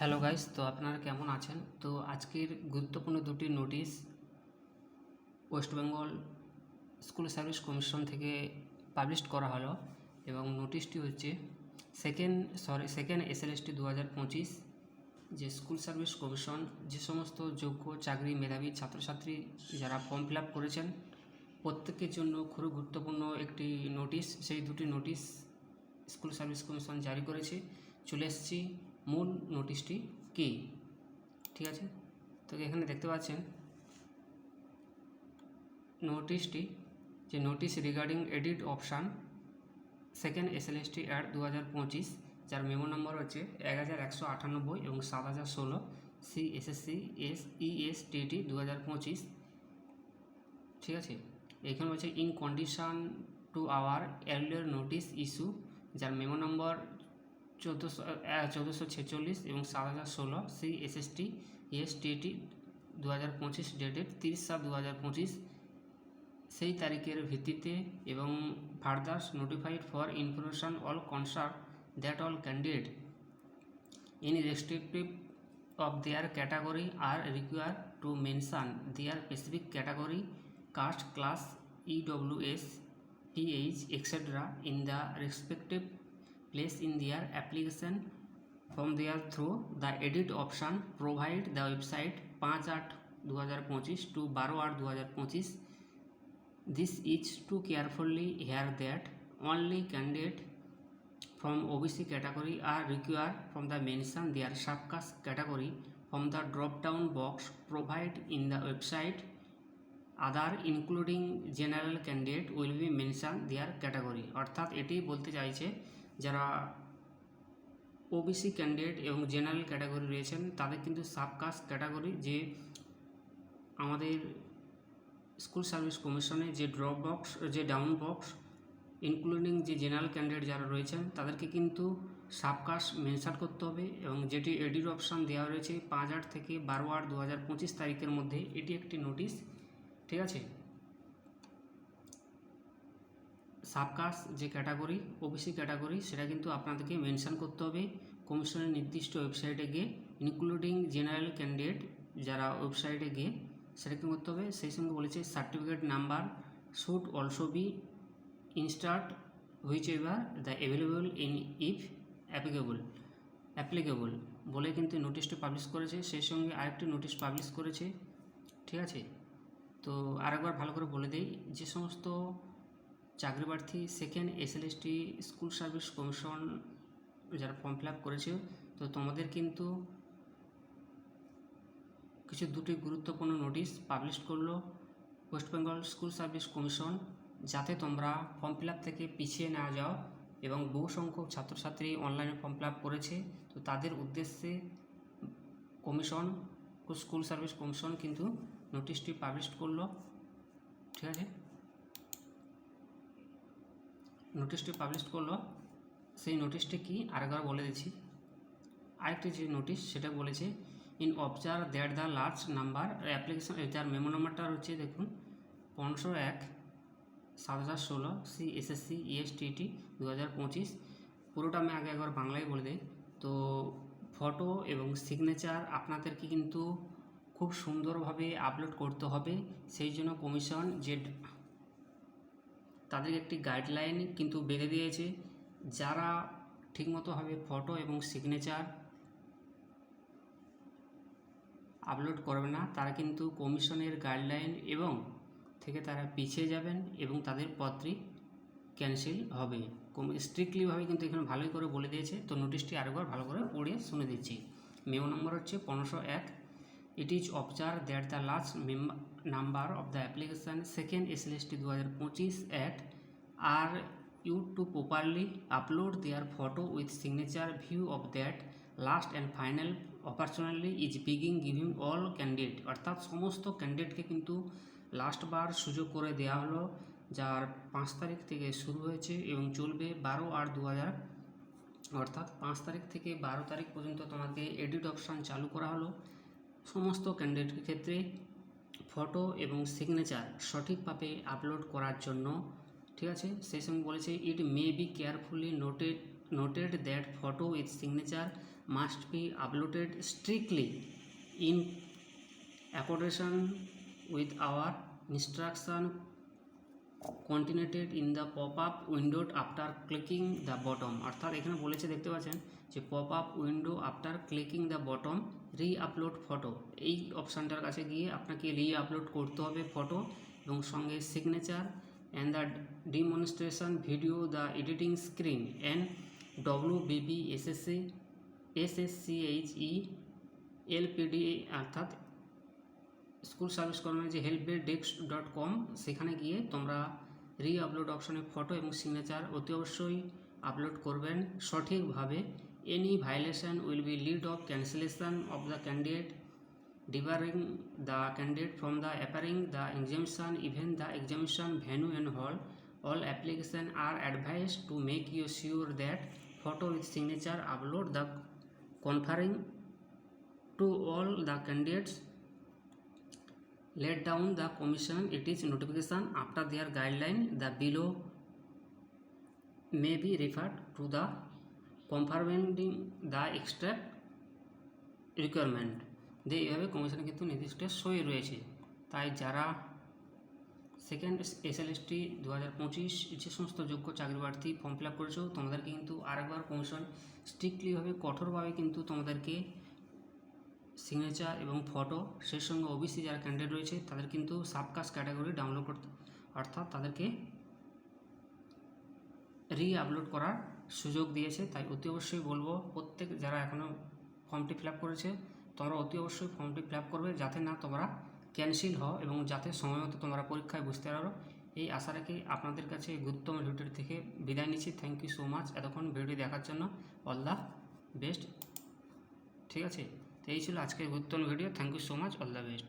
Hello guys তো আপনারা কেমন আছেন? তো আজকের গুরুত্বপূর্ণ দুটি notice West Bengal school service commission থেকে পাবলিশ করা হলো এবং নোটিশটি হচ্ছে সেকেন্ড সরি সেকেন্ড এসএলএসটি দু হাজার পঁচিশ যে স্কুল সার্ভিস কমিশন যে সমস্ত যোগ্য চাকরি মেধাবী ছাত্রছাত্রী যারা ফর্ম ফিল আপ করেছেন, প্রত্যেকের জন্য খুবই গুরুত্বপূর্ণ একটি নোটিশ সেই দুটি নোটিশ স্কুল সার্ভিস কমিশন জারি করেছে। চলে এসেছি মূল নোটিশটি কী? ঠিক আছে? তো এখানে দেখতে পাচ্ছেন, নোটিশটি যে notice regarding edit option second SLST add দু হাজার পঁচিশ, যার মেমো নম্বর হচ্ছে এক হাজার একশো আটানব্বই এবং সাত হাজার ষোলো C SSC S ES TT দু হাজার পঁচিশ। ঠিক আছে? এখানে হচ্ছে in condition to our earlier notice issue যার মেমো নম্বর চোদ্দোশো চোদ্দোশো ছেচল্লিশ এবং সাত হাজার ষোলো C S S T S TT দু হাজার পঁচিশ ডেটেড তিরিশ সাত দু হাজার পঁচিশ। সেই তারিখের ভিত্তিতে এবং further notified for information all concerned that all candidate in restrictive of their category are required to mention their specific category caste class ews ph etc in the respective place in their application from their through the edit option provide the website পাঁচ আট দু হাজার পঁচিশ two বারো আট দু হাজার পঁচিশ this is to carefully hear that only candidate from OBC category are required from the mention their subcaste category from the drop down box provided in the website other including general candidate will be mentioned their category অর্থাৎ এটি বলতে চাইছে যারা OBC candidate এবং general category রয়েছেন, তাদের কিন্তু subcaste category যে আমাদের স্কুল সার্ভিস কমিশনে যে ড্রপ বক্স যে ডাউন বক্স ইনক্লুডিং যে জেনারেল ক্যান্ডিডেট যারা রয়েছেন, তাদেরকে কিন্তু সাবকাস্ট মেনশন করতে হবে এবং যেটি এডির অপশান দেওয়া রয়েছে পাঁচ আট থেকে বারো আট দু হাজার পঁচিশ তারিখের মধ্যে, এটি একটি নোটিশ ঠিক আছে? সাবকাস্ট যে ক্যাটাগরি ওবিসি ক্যাটাগরি সেটা কিন্তু আপনাদেরকে মেনশন করতে হবে। কমিশনের নির্দিষ্ট ওয়েবসাইটে গিয়ে ইনক্লুডিং জেনারেল ক্যান্ডিডেট যারা ওয়েবসাইটে গিয়ে, সেটা কী করতে হবে? সেই সঙ্গে বলেছে certificate number should also be inserted whichever the available in if applicable applicable বলে কিন্তু নোটিশটি পাবলিশ করেছে। সেই সঙ্গে আরেকটি নোটিশ পাবলিশ করেছে। ঠিক আছে? তো আরেকবার ভালো করে বলে দেই, যে সমস্ত চাকরি প্রার্থী second SLST school service commission যারা ফর্ম ফিল আপ করেছে, তো তোমাদের কিন্তু কিছু দুটি গুরুত্বপূর্ণ নোটিশ পাবলিশ করল West Bengal school service commission যাতে তোমরা ফর্ম ফিল আপ থেকে পিছিয়ে না যাও এবং বহু সংখ্যক ছাত্রছাত্রী অনলাইনে ফর্ম ফিল আপ করেছে। তো তাদের উদ্দেশ্যে কমিশন স্কুল সার্ভিস কমিশন কিন্তু নোটিশটি পাবলিশ করল। ঠিক আছে? নোটিশটি পাবলিশ করল, সেই নোটিশটি কি? আরেকবার বলে দিচ্ছি। আরেকটি যে নোটিশ সেটা বলেছে in observe that the large number application যার মেমো নাম্বারটা হচ্ছে দেখুন, পনেরোশো এক সাত হাজার ষোলো সি এসএসসি ইএসটিটি দু হাজার পঁচিশ। পুরোটা আমি আগে একবার বাংলায় বলে দিই। তো ফটো এবং সিগনেচার আপনাদেরকে কিন্তু খুব সুন্দরভাবে আপলোড করতে হবে। সেই জন্য কমিশন যে তাদের একটি গাইডলাইন কিন্তু বেঁধে দিয়েছে, যারা ঠিকমতোভাবে ফটো এবং সিগনেচার আপলোড করবে না, তারা কিন্তু কমিশনের গাইডলাইন এবং থেকে তারা পিছিয়ে যাবেন এবং তাদের পদটি ক্যান্সেল হবে। স্ট্রিক্টলিভাবে কিন্তু এখানে ভালোই করে বলে দিয়েছে, তো নোটিশটি আরেকবার ভালো করে পড়ে শুনে দিচ্ছি। মেমো নম্বর হচ্ছে পনেরোশো এক it is observe that the last number of the application second S L S T দু হাজার পঁচিশ at are you to properly upload their photo with signature view of that last and final opportunity is বিগিং giving all candidate অর্থাৎ সমস্ত ক্যান্ডিডেটকে কিন্তু লাস্টবার সুযোগ করে দেওয়া হলো, যার পাঁচ তারিখ থেকে শুরু হয়েছে এবং চলবে বারো আট দু হাজার অর্থাৎ পাঁচ তারিখ থেকে বারো তারিখ পর্যন্ত তোমাকে এডিট অপশান চালু করা হলো। সমস্ত ক্যান্ডিডেটের ক্ষেত্রে ফটো এবং সিগনেচার সঠিকভাবে আপলোড করার জন্য, ঠিক আছে? সেই সঙ্গে বলেছে it may be carefully noted noted that photo with signature must be uploaded strictly in অ্যাপোডেশন with our instruction contained in the pop up window after clicking the button অর্থাৎ এখানে বলেছে, দেখতে পাচ্ছেন যে pop up window after clicking the button reupload photo এই অপশানটার কাছে গিয়ে আপনাকে রি আপলোড করতে হবে ফটো এবং সঙ্গে signature and the demonstration video the editing screen and W BB SSC SSCHE LPD অর্থাৎ স্কুল সার্ভিস কর্মী যে হেল্প ডেস্ক ডট কম সেখানে গিয়ে তোমরা রি আপলোড অপশনে ফটো এবং সিগনেচার অতি অবশ্যই আপলোড করবেন সঠিকভাবে। any violation will be lead of cancellation of the candidate debarring the candidate from the appearing the exemption even the exemption venue and hall. All applications are advised to make you sure that photo with signature upload the conferring to all the candidates. Let down the commission it is notification after their guideline. The below may be referred to the confirming the extract requirement দিয়ে এইভাবে কমিশনে কিন্তু নির্দিষ্ট সই রয়েছে। তাই যারা second SLST দু হাজার পঁচিশ যে সমস্ত যোগ্য চাকরি প্রার্থী ফর্ম ফিল আপ করেছ, তোমাদেরকে কিন্তু আরেকবার কমিশন স্ট্রিক্টলিভাবে কঠোরভাবে কিন্তু তোমাদেরকে সিগনেচার এবং ফটো সেই সঙ্গে ওবিসি যারা ক্যান্ডিডেট রয়েছে, তাদের কিন্তু সাবকাস্ট ক্যাটাগরি ডাউনলোড করতে, অর্থাৎ তাদেরকে রি আপলোড করার সুযোগ দিয়েছে, তাই অতি অবশ্যই বলব প্রত্যেক যারা এখনও ফর্মটি ফিল করেছে তোমরা অতি অবশ্যই ফর্মটি ফিল করবে যাতে না তোমরা ক্যান্সেল হও এবং যাতে সময় মতো তোমরা পরীক্ষায় বুঝতে পারো। এই আশা রেখে আপনাদের কাছে গুরুত্তম ভিডিওটি থেকে বিদায় নিচ্ছি। থ্যাংক ইউ সো মাচ এতক্ষণ ভিডিওটি দেখার জন্য অল দ্য বেস্ট ঠিক আছে? তো এই ছিল আজকের গুরুত্বপূর্ণ video. Thank you so much all the best